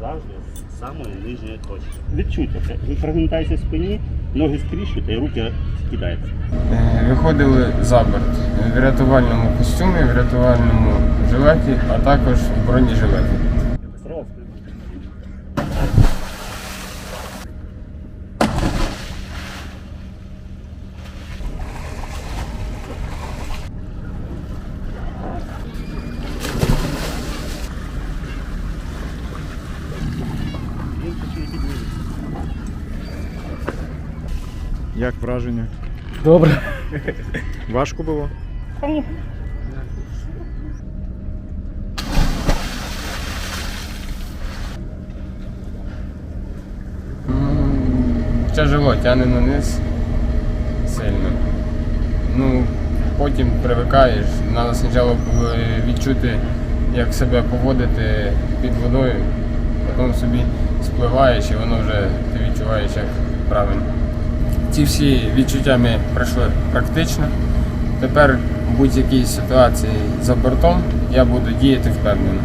Завжди з самої нижньої точки. Відчуйте, ви прогинтаєте спині, ноги скріщуєте і руки кидаєте. Е, виходили за борт в рятувальному костюмі, в рятувальному жилеті, а також в бронежилеті. Кров. Як враження? Добре. Важко було? М, Тяжело, тягне на низ сильно. Ну, потім привикаєш. Треба спочатку е, відчути, як себе поводити під водою, потім собі спливаєш і воно вже ти відчуваєш, як правильно. Ці всі відчуття ми пройшли практично. Тепер в будь-якій ситуації за бортом я буду діяти впевнено.